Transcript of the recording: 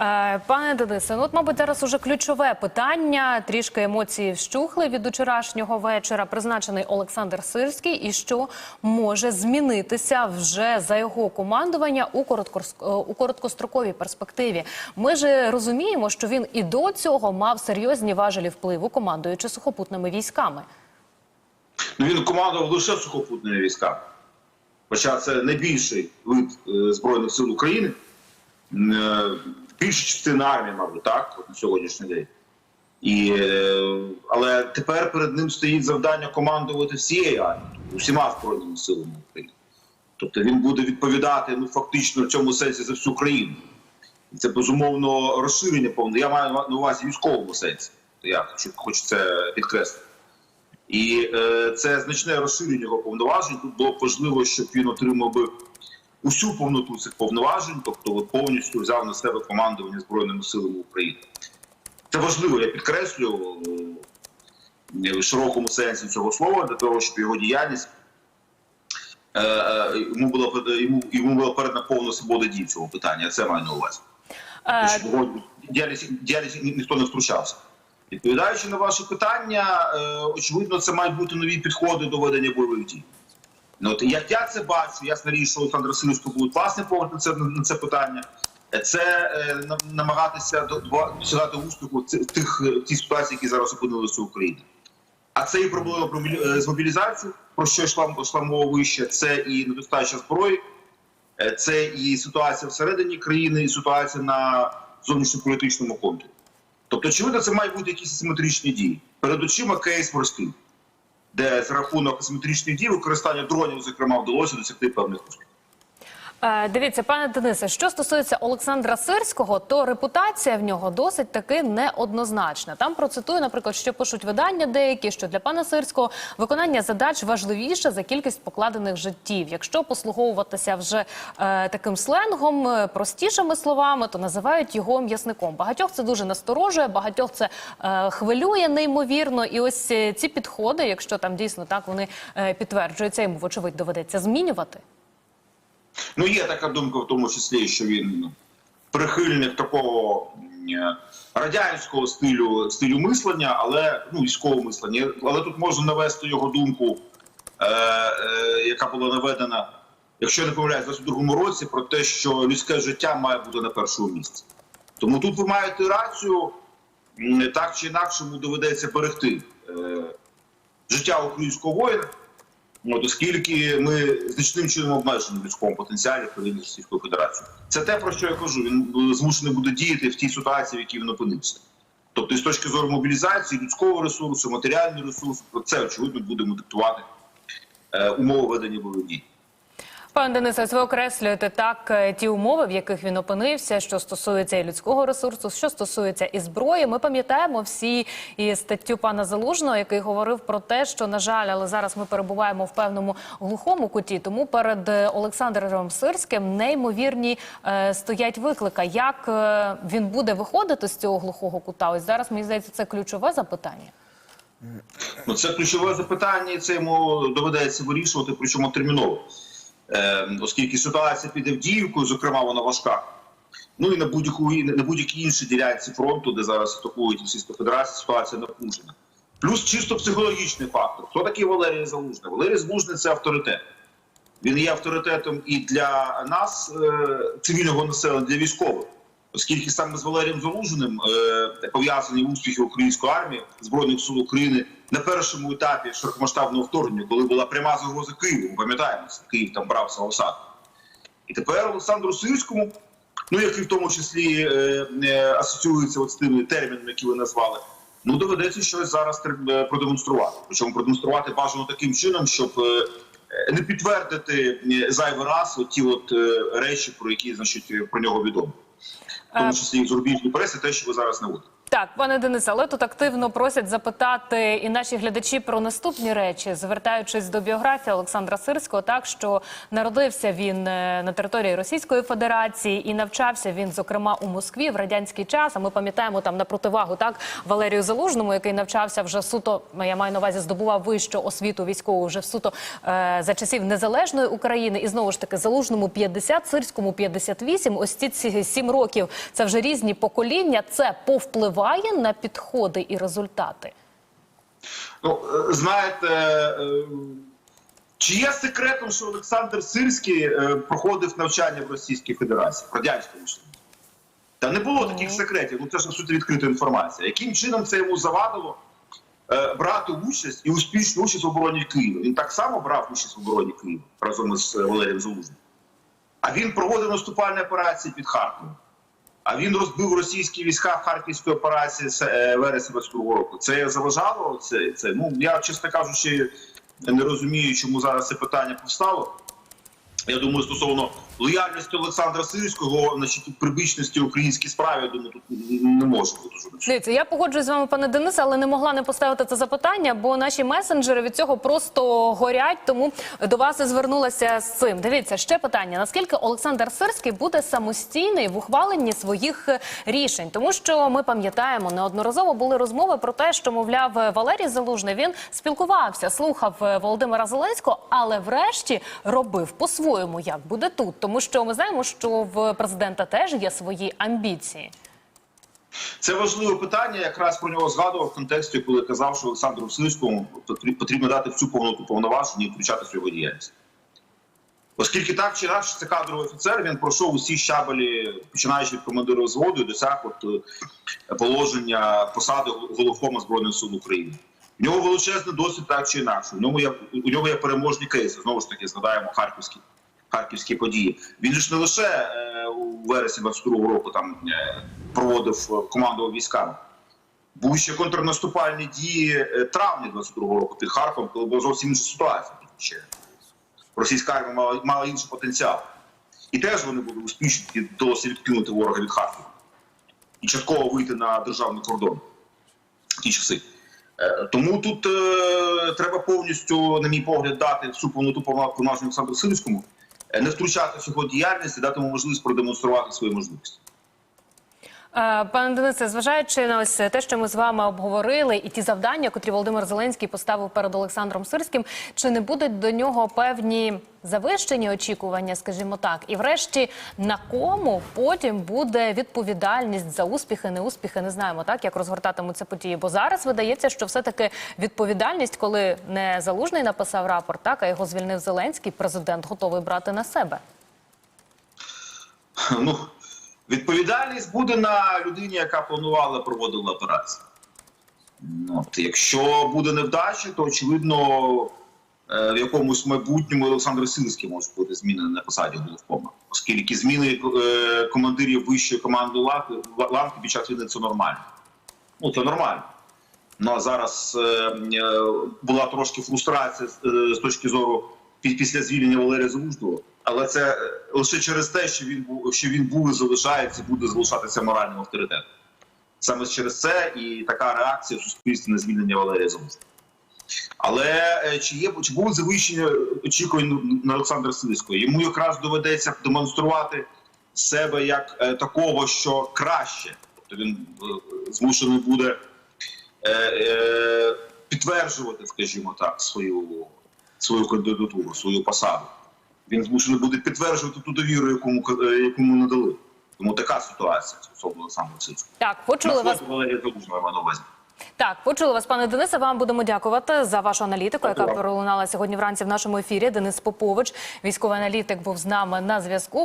Е, Пане Денисе, ну от, мабуть, зараз уже ключове питання. Трішки емоції вщухли від учорашнього вечора. Призначений Олександр Сирський, і що може змінитися вже за його командування у е, у короткостроковій перспективі. Ми ж розуміємо, що він і до цього мав серйозні важелі впливу, командуючи сухопутними військами. Ну, він командував лише сухопутними військами. Хоча це найбільший вид е, Збройних сил України. Більша частина армії, мабуть, так, на сьогоднішній день. І, е, але тепер перед ним стоїть завдання командувати всією армією, усіма Збройними силами України. Тобто він буде відповідати ну, фактично в цьому сенсі за всю країну. І це безумовно розширення повне. Я маю на увазі військовому сенсі. Я хочу, хочу це підкреслити. І е, це значне розширення його повноважень. Тут було б важливо, щоб він отримав би усю повноту цих повноважень, тобто от повністю взяв на себе командування Збройними силами України. Це важливо, я підкреслю е, в широкому сенсі цього слова, для того, щоб його діяльність е, е, йому була йому, йому була передана повна свобода дій в цьому питанні. Я це маю на увазі. Діяльність, діяльність ніхто не втручався. Відповідаючи на ваше питання, очевидно, це мають бути нові підходи до ведення бойових дій. Ну, от, як я це бачу, ясна річ, що Олександр Сирського буде класний погляд на це, на це питання. Це е, намагатися до- до- досягати успіху тих е, в тій ситуації, які зараз опинилися в Україні. А це і проблема про з мобілізацією, про що йшла, йшла мова вище, це і недостача зброї, Е, це і ситуація всередині країни, і ситуація на зовнішньополітичному контурі. Тобто, очевидно, це мають бути якісь асиметричні дії. Перед очима кейс морський, де за рахунок асиметричних дій використання дронів, зокрема, вдалося досягти певних успіхів. Е, Дивіться, пане Денисе, що стосується Олександра Сирського, то репутація в нього досить таки неоднозначна. Там процитую, наприклад, що пишуть видання деякі, що для пана Сирського виконання задач важливіше за кількість покладених життів. Якщо послуговуватися вже е, таким сленгом, е, простішими словами, то називають його м'ясником. Багатьох це дуже насторожує, багатьох це е, хвилює неймовірно. І ось е, ці підходи, якщо там дійсно так вони е, підтверджуються, йому вочевидь доведеться змінювати. Ну, є така думка, в тому числі, що він прихильник такого радянського стилю стилю мислення, але ну військового мислення. Але тут можна навести його думку, е, е, яка була наведена, якщо я не помиляюсь, в 22-му році, про те, що людське життя має бути на першому місці. Тому тут ви маєте рацію, так чи інакше йому доведеться берегти е, життя українського воїна. От, оскільки ми значним чином обмежені в людському потенціалі країни Російської Федерації. Це те, про що я кажу. Він е, змушений буде діяти в тій ситуації, в якій він опинився. Тобто, з точки зору мобілізації, людського ресурсу, матеріального ресурсу, це очевидно будемо диктувати е, умови ведення дій. Пане Денисе, ви окреслюєте так е, ті умови, в яких він опинився, що стосується і людського ресурсу, що стосується і зброї. Ми пам'ятаємо всі і статтю пана Залужного, який говорив про те, що на жаль, але зараз ми перебуваємо в певному глухому куті. Тому перед е, Олександром Сирським неймовірні е, стоять виклика. Як е, він буде виходити з цього глухого кута? Ось зараз мені здається, це ключове запитання. Ну, це ключове запитання, і це йому доведеться вирішувати, причому терміново. Е, оскільки ситуація під Авдіївкою, зокрема, вона важка. Ну і на будь-яку на будь-якій іншій ділянці фронту, де зараз атакують Російська Федерація, ситуація напружена. Плюс чисто психологічний фактор. Хто такий Валерій Залужний? Валерій Залужний це авторитет. Він є авторитетом і для нас, е, цивільного населення, для військових. Оскільки саме з Валерієм Залужним е, пов'язані успіхи української армії збройних сил України на першому етапі широкомасштабного вторгнення, коли була пряма загроза Києву. Ми пам'ятаємо, Київ там брався осаду. І тепер Олександру Сирському, ну який в тому числі е, е, асоціюється от з тими термінами, які ви назвали, ну доведеться щось зараз продемонструвати. Причому продемонструвати бажано таким чином, щоб е, е, не підтвердити е, зайвий раз от ті от е, речі, про які значить про нього відомо. В тому числі і в зарубіжній пресі, те, що ви зараз наводите. Так, пане Денисе, але тут активно просять запитати і наші глядачі про наступні речі, звертаючись до біографії Олександра Сирського, так що народився він е, на території Російської Федерації і навчався він, зокрема, у Москві в радянський час. А ми пам'ятаємо там на противагу так Валерію Залужному, який навчався вже суто. Я маю на увазі, здобував вищу освіту військову вже в суто е, за часів незалежної України. І знову ж таки залужному 50, сирському 58. Ось ці сім років. Це вже різні покоління. Це повпливає на підходи і результати. Ну, е, знаєте, е, чи є секретом, що Олександр Сирський е, проходив навчання в Російській Федерації, в радянському Союзі? Та не було таких секретів, ну це ж суті відкрита інформація. Яким чином це йому завадило брати участь і успішну участь в обороні Києва? Він так само брав участь в обороні Києва разом із Валерієм Залужним. А він проводив наступальні операції під Харковом. А він розбив російські війська в Харківській операції е, вересня 22 року. Це заважало? Це, це ну я чесно кажучи, не розумію, чому зараз це питання повстало. Я думаю, стосовно лояльності Олександра Сирського, значить прибічності українській справі, я думаю, тут не жодних. Дивіться, я погоджуюсь з вами, пане Денисе, але не могла не поставити це запитання, бо наші месенджери від цього просто горять. Тому до вас і звернулася з цим. Дивіться, ще питання: наскільки Олександр Сирський буде самостійний в ухваленні своїх е, рішень? Тому що ми пам'ятаємо, неодноразово були розмови про те, що мовляв Валерій Залужний він спілкувався, слухав е, Володимира Зеленського, але врешті робив по-своєму, як буде тут. Тому що ми знаємо, що в президента теж є свої амбіції. Це важливе питання. Якраз про нього згадував в контексті, коли казав, що Олександру Сирському потрібно дати всю повноту повноважень і включатися в його діяльність. Оскільки так чи інакше це кадровий офіцер, він пройшов усі щабелі, починаючи від командира взводу, і досяг от, е, положення посади головкома збройних сил України. У нього величезний досвід так чи інакше. У нього є у нього є переможні кейси. Знову ж таки, згадаємо харківські харківські події. Він ж не лише е, у вересні 22-го року там е, проводив е, командував військами. Були ще контрнаступальні дії травня 22-го року під Харковом, коли була зовсім інша ситуація. Російська армія мала, мала інший потенціал. І теж вони були успішні і вдалося відкинути ворога від Харкова і частково вийти на державний кордон в ті часи. Тому тут е, треба повністю, на мій погляд, дати всю повноту повноважень Олександру Сирському, е, не втручатися в його діяльність і дати йому можливість продемонструвати свої можливості. Е, Пане Денисе, зважаючи на ось те, що ми з вами обговорили, і ті завдання, котрі Володимир Зеленський поставив перед Олександром Сирським, чи не будуть до нього певні завищені очікування, скажімо так, і врешті на кому потім буде відповідальність за успіхи, неуспіхи, не знаємо так, як розгортатимуться події. Бо зараз видається, що все таки відповідальність, коли не залужний написав рапорт, так а його звільнив Зеленський, президент готовий брати на себе. Ну, відповідальність буде на людині, яка планувала проводила операцію. Ну, От, якщо буде невдача, то очевидно е, в якомусь майбутньому Олександр Сирський може бути змінений на посаді головкома. Оскільки зміни е, командирів вищої команди ланки, під час війни це нормально. Ну, це нормально. Ну зараз е, була трошки фрустрація з, точки зору після звільнення Валерія Залужного. Але це лише через те, що він був що він був і залишається, буде залишатися моральним авторитетом. Саме через це і така реакція в суспільстві на звільнення Валерія Залужного. Але е, чи є чи будуть завищення очікувань на Олександра Сирського? Йому якраз доведеться демонструвати себе як е, такого, що краще. Тобто він е, змушений буде е, е, підтверджувати, скажімо так, свою, свою кандидатуру, свою посаду. Він змушений буде підтверджувати ту довіру, якому, е, якому надали. Тому така ситуація стосовно саме Сирського. Так, почули вас. Валерія Залужного, маю на увазі. Так, почули вас, пане Денисе. Вам будемо дякувати за вашу аналітику, яка пролунала сьогодні вранці в нашому ефірі. Денис Попович, військовий аналітик, був з нами на зв'язку.